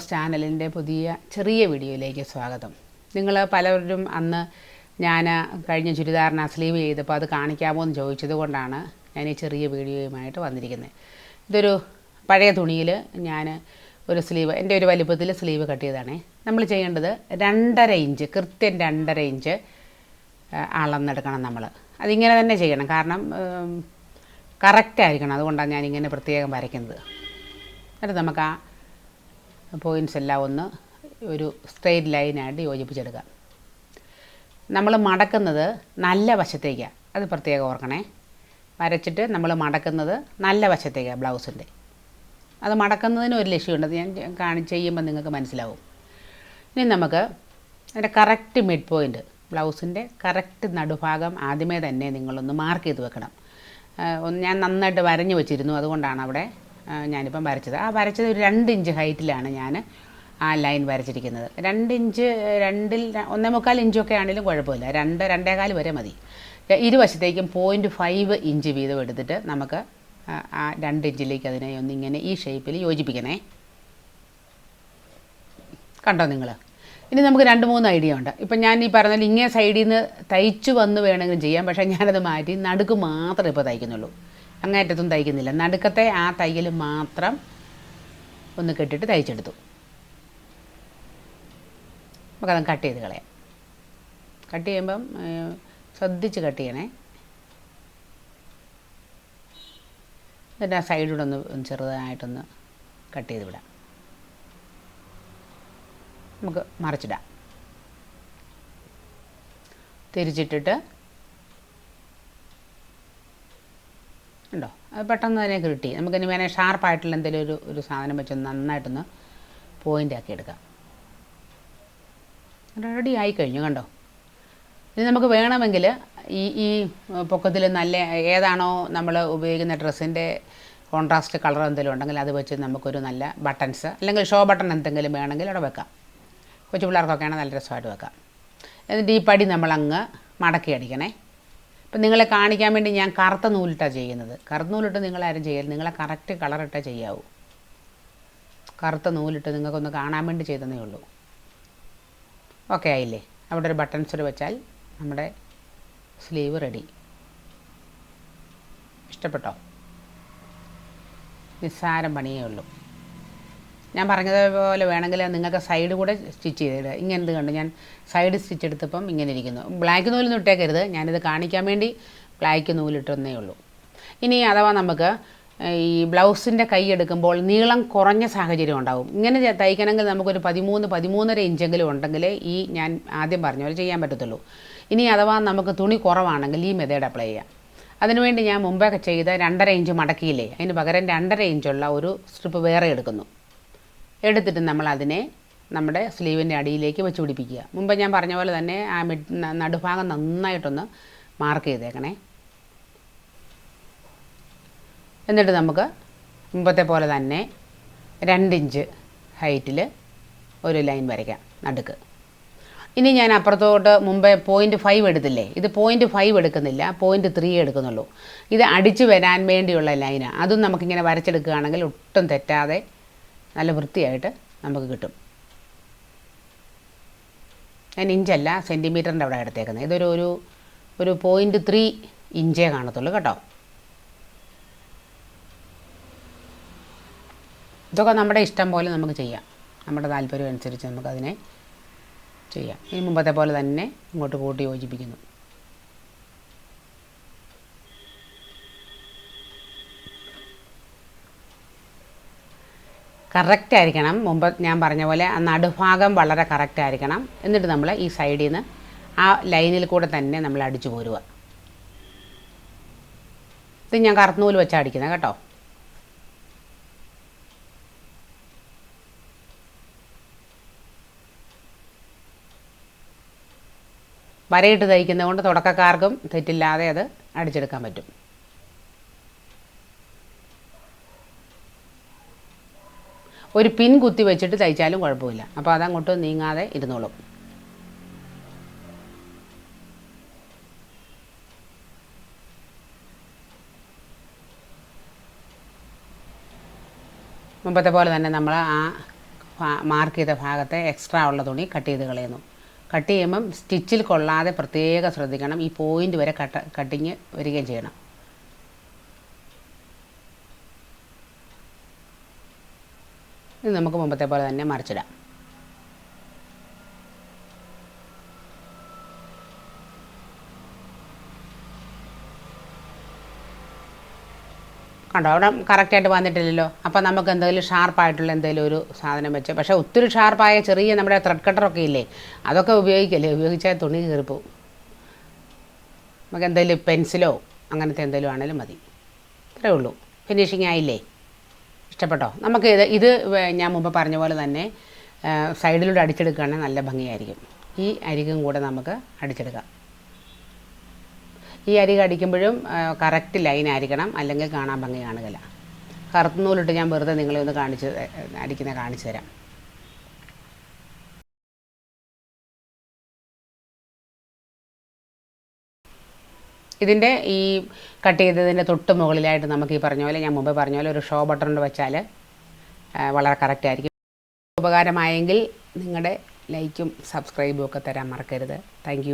Rose ചാനലിന്റെ പുതിയ ചെറിയ വീഡിയോയിലേക്ക് സ്വാഗതം. നിങ്ങൾ പലരും അന്ന് ഞാൻ കഴിഞ്ഞ ചുരിദാറിന് സ്ലീവ് ചെയ്തപ്പോൾ അത് കാണിക്കാമോ എന്ന് ചോദിച്ചത് കൊണ്ടാണ് ഞാൻ ഈ ചെറിയ വീഡിയോയുമായിട്ട് വന്നിരിക്കുന്നത്. ഇതൊരു പഴയ തുണിയിൽ ഞാൻ ഒരു സ്ലീവ് എന്റെ ഒരു വലിപ്പത്തിൽ സ്ലീവ് കട്ട് ചെയ്തതാണേ നമ്മൾ ചെയ്യേണ്ടത് രണ്ടര ഇഞ്ച് കൃത്യം രണ്ടര ഇഞ്ച് അളന്നെടുക്കണം നമ്മൾ അതിങ്ങനെ തന്നെ ചെയ്യണം. കാരണം കറക്റ്റ് ആയിരിക്കണം അതുകൊണ്ടാണ് ഞാനിങ്ങനെ പ്രത്യേകം വരയ്ക്കുന്നത്. എന്നിട്ട് നമുക്ക് ആ പോയിന്റ്സ് എല്ലാം ഒന്ന് ഒരു സ്ട്രെയിറ്റ് ലൈനായിട്ട് യോജിപ്പിച്ചെടുക്കുക നമ്മൾ മടക്കുന്നത് നല്ല വശത്തേക്കാണ് അത് പ്രത്യേകം ഓർക്കണേ. വരച്ചിട്ട് നമ്മൾ മടക്കുന്നത് നല്ല വശത്തേക്കാണ് ബ്ലൗസിന്റെ അത് മടക്കുന്നതിന് ഒരു ലക്ഷ്യമുണ്ട്. ഞാൻ കാണി ചെയ്യുമ്പോൾ നിങ്ങൾക്ക് മനസ്സിലാവും. ഇനി നമുക്ക് അതിന്റെ കറക്റ്റ് മിഡ് പോയിന്റ് ബ്ലൗസിന്റെ കറക്റ്റ് നടുഭാഗം ആദ്യമേ തന്നെ നിങ്ങളൊന്ന് മാർക്ക് ചെയ്ത് വെക്കണം. ഞാൻ നന്നായിട്ട് വരഞ്ഞു വെച്ചിരുന്നു. അതുകൊണ്ടാണ് അവിടെ ഞാനിപ്പം വരച്ചത്. ആ വരച്ചത് ഒരു രണ്ട് ഇഞ്ച് ഹൈറ്റിലാണ് ഞാൻ ആ ലൈൻ വരച്ചിരിക്കുന്നത്. രണ്ട് ഇഞ്ച് രണ്ടിൽ ഒന്നേ മുക്കാൽ ഇഞ്ചൊക്കെ ആണെങ്കിലും കുഴപ്പമില്ല. രണ്ട് രണ്ടേകാൽ വരെ മതി. ഇരുവശത്തേക്കും പോയിന്റ് ഫൈവ് ഇഞ്ച് വീതം എടുത്തിട്ട് നമുക്ക് ആ രണ്ട് ഇഞ്ചിലേക്ക് അതിനെ ഒന്നിങ്ങനെ ഈ ഷേപ്പിൽ യോജിപ്പിക്കണേ. കണ്ടോ നിങ്ങൾ ഇനി നമുക്ക് രണ്ട് മൂന്ന് ഐഡിയ ഉണ്ട്. ഇപ്പം ഞാൻ ഈ പറഞ്ഞാൽ ഇങ്ങനെ സൈഡിൽ നിന്ന് തയ്ച്ചു വന്ന് വേണമെങ്കിലും ചെയ്യാം. പക്ഷേ ഞാനത് മാറ്റി നടുക്ക് മാത്രമേ ഇപ്പോൾ തയ്ക്കുന്നുള്ളൂ. അങ്ങേറ്റത്തും തയ്ക്കുന്നില്ല. നടുക്കത്തെ ആ തയ്യൽ മാത്രം ഒന്ന് കെട്ടിട്ട് തയ്ച്ചെടുത്തു. നമുക്കത് കട്ട് ചെയ്ത് കളയാം. കട്ട് ചെയ്യുമ്പം ശ്രദ്ധിച്ച് കട്ട് ചെയ്യണേ. എന്നിട്ട് ആ സൈഡിലൂടെ ഒന്ന് ചെറുതായിട്ടൊന്ന് കട്ട് ചെയ്ത് വിടാം. നമുക്ക് മറിച്ചിടാം. തിരിച്ചിട്ടിട്ട് ഉണ്ടോ? അത് പെട്ടെന്ന് തന്നെ കിട്ടി. നമുക്കിനി വേണേൽ ഷാർപ്പായിട്ടുള്ള എന്തെങ്കിലും ഒരു ഒരു സാധനം വെച്ച് നന്നായിട്ടൊന്ന് പോയിന്റ് ആക്കി എടുക്കാം. റെഡി ആയി കഴിഞ്ഞു കണ്ടോ? ഇനി നമുക്ക് വേണമെങ്കിൽ ഈ ഈ പൊക്കത്തിൽ നല്ല ഏതാണോ നമ്മൾ ഉപയോഗിക്കുന്ന ഡ്രസ്സിന്റെ കോൺട്രാസ്റ്റ് കളർ എന്തെങ്കിലും ഉണ്ടെങ്കിൽ അത് വെച്ച് നമുക്കൊരു നല്ല ബട്ടൺസ് അല്ലെങ്കിൽ ഷോ ബട്ടൺ എന്തെങ്കിലും വേണമെങ്കിൽ അവിടെ വെക്കാം. കൊച്ചു പിള്ളേർക്കൊക്കെ ആണെങ്കിൽ നല്ല രസമായിട്ട് വെക്കാം. എന്നിട്ട് ഈ പടി നമ്മളങ്ങ് മടക്കി അടിക്കണേ. ഇപ്പം നിങ്ങളെ കാണിക്കാൻ വേണ്ടി ഞാൻ കറുത്ത നൂലിട്ടാണ് ചെയ്യുന്നത്. കറുത്ത നൂലിട്ട് നിങ്ങളാരും ചെയ്യരുത്. നിങ്ങളെ കറക്റ്റ് കളറിട്ടേ ചെയ്യാവൂ. കറുത്ത നൂലിട്ട് നിങ്ങൾക്കൊന്ന് കാണാൻ വേണ്ടി ചെയ്തതേ ഉള്ളൂ. ഓക്കെ ആയില്ലേ? അവിടെ ഒരു ബട്ടൺസ് ഒരു വെച്ചാൽ നമ്മുടെ സ്ലീവ് റെഡി ഇഷ്ടപ്പെട്ടോ? നിസ്സാരം പണിയേ ഉള്ളൂ. ഞാൻ പറഞ്ഞതുപോലെ വേണമെങ്കിൽ നിങ്ങൾക്ക് സൈഡ് കൂടെ സ്റ്റിച്ച് ചെയ്തിടുക. ഇങ്ങനെ കണ്ട്. ഞാൻ സൈഡ് സ്റ്റിച്ച് എടുത്തപ്പം ഇങ്ങനെ ഇരിക്കുന്നു. ബ്ലാക്ക് നൂലൊന്നും ഇട്ടേക്കരുത് ഞാനിത് കാണിക്കാൻ വേണ്ടി ബ്ലാക്ക് നൂലിട്ടെന്നേ ഉള്ളൂ. ഇനി അഥവാ നമുക്ക് ഈ ബ്ലൗസിന്റെ കൈ എടുക്കുമ്പോൾ നീളം കുറഞ്ഞ സാഹചര്യം ഉണ്ടാവും. ഇങ്ങനെ തയ്ക്കണമെങ്കിൽ നമുക്കൊരു പതിമൂന്ന് പതിമൂന്നര ഇഞ്ചെങ്കിലും ഉണ്ടെങ്കിൽ ഈ ഞാൻ ആദ്യം പറഞ്ഞ പോലെ ചെയ്യാൻ പറ്റത്തുള്ളൂ. ഇനി അഥവാ നമുക്ക് തുണി കുറവാണെങ്കിൽ ഈ മെത്തേഡ് അപ്ലൈ ചെയ്യാം. അതിനുവേണ്ടി ഞാൻ മുമ്പൊക്കെ ചെയ്ത രണ്ടര ഇഞ്ച് മടക്കിയില്ലേ? അതിന് പകരം രണ്ടര ഇഞ്ചുള്ള ഒരു സ്ട്രിപ്പ് വേറെ എടുക്കുന്നു. എടുത്തിട്ട് നമ്മൾ അതിനെ നമ്മുടെ സ്ലീവിന്റെ അടിയിലേക്ക് വെച്ച് പിടിപ്പിക്കുക. മുമ്പ് ഞാൻ പറഞ്ഞ പോലെ തന്നെ ആ മിഡ് നടുഭാഗം നന്നായിട്ടൊന്ന് മാർക്ക് ചെയ്തേക്കണേ. എന്നിട്ട് നമുക്ക് മുമ്പത്തെ പോലെ തന്നെ രണ്ടിഞ്ച് ഹൈറ്റിൽ ഒരു ലൈൻ വരയ്ക്കാം നടുക്ക്. ഇനി ഞാൻ അപ്പുറത്തോട്ട് മുമ്പേ പോയിന്റ് ഫൈവ് എടുത്തില്ലേ? ഇത് പോയിന്റ് ഫൈവ് എടുക്കുന്നില്ല പോയിന്റ് ത്രീ എടുക്കുന്നുള്ളൂ. ഇത് അടിച്ചു വരാൻ വേണ്ടിയുള്ള ലൈനാണ് അതും നമുക്കിങ്ങനെ വരച്ചെടുക്കുകയാണെങ്കിൽ ഒട്ടും തെറ്റാതെ നല്ല വൃത്തിയായിട്ട് നമുക്ക് കിട്ടും. ഞാൻ ഇഞ്ചല്ല സെന്റിമീറ്ററിന്റെ അവിടെ എടുത്തേക്കുന്നത്. ഇതൊരു ഒരു ഒരു പോയിന്റ് ത്രീ ഇഞ്ചേ കാണത്തുള്ളൂ കേട്ടോ. ഇതൊക്കെ നമ്മുടെ ഇഷ്ടം പോലെ നമുക്ക് ചെയ്യാം. നമ്മുടെ താല്പര്യം അനുസരിച്ച് നമുക്കതിനെ ചെയ്യാം. ഈ മുമ്പത്തെ പോലെ തന്നെ ഇങ്ങോട്ട് കൂട്ടി യോജിപ്പിക്കുന്നു. കറക്റ്റ് ആയിരിക്കണം. മുമ്പ് ഞാൻ പറഞ്ഞ പോലെ ആ നടുഭാഗം വളരെ കറക്റ്റ് ആയിരിക്കണം. എന്നിട്ട് നമ്മൾ ഈ സൈഡിൽ നിന്ന് ആ ലൈനിൽ കൂടെ തന്നെ നമ്മൾ അടിച്ചു പോരുക. ഇത് ഞാൻ കറുത്തൂൽ വെച്ചാണ് അടിക്കുന്നത് കേട്ടോ. വരയിട്ട് തയ്ക്കുന്നത് കൊണ്ട് തുടക്കക്കാർക്കും തെറ്റില്ലാതെ അത് അടിച്ചെടുക്കാൻ പറ്റും. ഒരു പിൻ കുത്തി വെച്ചിട്ട് തയ്ച്ചാലും കുഴപ്പമില്ല. അപ്പോൾ അതങ്ങോട്ട് നീങ്ങാതെ ഇരുന്നോളും. മുമ്പത്തെ പോലെ തന്നെ നമ്മൾ ആ മാർക്ക് ചെയ്ത ഭാഗത്തെ എക്സ്ട്രാ ഉള്ള തുണി കട്ട് ചെയ്ത് കളയുന്നു. കട്ട് ചെയ്യുമ്പം സ്റ്റിച്ചിൽ കൊള്ളാതെ പ്രത്യേകം ശ്രദ്ധിക്കണം. ഈ പോയിന്റ് വരെ കട്ട കട്ടിങ് വരികയും ചെയ്യണം. ഇത് നമുക്ക് മുമ്പത്തെ പോലെ തന്നെ മറിച്ചിടാം. കണ്ടോ? അവിടെ കറക്റ്റായിട്ട് വന്നിട്ടില്ലല്ലോ. അപ്പോൾ നമുക്ക് എന്തെങ്കിലും ഷാർപ്പായിട്ടുള്ള എന്തെങ്കിലും ഒരു സാധനം വെച്ച്. പക്ഷേ ഒത്തിരി ഷാർപ്പായ ചെറിയ നമ്മുടെ ത്രെഡ് കട്ടറൊക്കെ ഇല്ലേ? അതൊക്കെ ഉപയോഗിക്കല്ലേ? ഉപയോഗിച്ചാൽ തുണി കീറിപ്പോവും നമുക്ക് എന്തെങ്കിലും പെൻസിലോ അങ്ങനത്തെ എന്തെങ്കിലും ആണെങ്കിലും മതി. ഇത്രേ ഉള്ളൂ. ഫിനിഷിങ് ആയില്ലേ? ഇഷ്ടപ്പെട്ടോ നമുക്ക് ഇത് ഇത് ഞാൻ മുമ്പ് പറഞ്ഞ പോലെ തന്നെ സൈഡിലൂടെ അടിച്ചെടുക്കുകയാണെങ്കിൽ നല്ല ഭംഗിയായിരിക്കും. ഈ അരികും കൂടെ നമുക്ക് അടിച്ചെടുക്കാം. ഈ അരി അടിക്കുമ്പോഴും കറക്റ്റ് ലൈൻ ആയിരിക്കണം. അല്ലെങ്കിൽ കാണാൻ ഭംഗി കാണുകയില്ല കറുത്തുനൂലിട്ട് ഞാൻ വെറുതെ നിങ്ങളെ ഒന്ന് കാണിച്ച് അടിക്കുന്ന കാണിച്ചു തരാം. ഇതിന്റെ ഈ കട്ട് ചെയ്തതിന്റെ തൊട്ട് മുകളിലായിട്ട് നമുക്ക് ഈ പറഞ്ഞ പോലെ ഞാൻ മുമ്പ് പറഞ്ഞ പോലെ ഒരു ഷോ ബട്ടൺ വെച്ചാൽ ആ, വളരെ കറക്റ്റ് ആയിരിക്കും. ഉപകാരമായെങ്കിൽ നിങ്ങളുടെ ലൈക്കും സബ്സ്ക്രൈബും ഒക്കെ തരാൻ മറക്കരുത്. താങ്ക്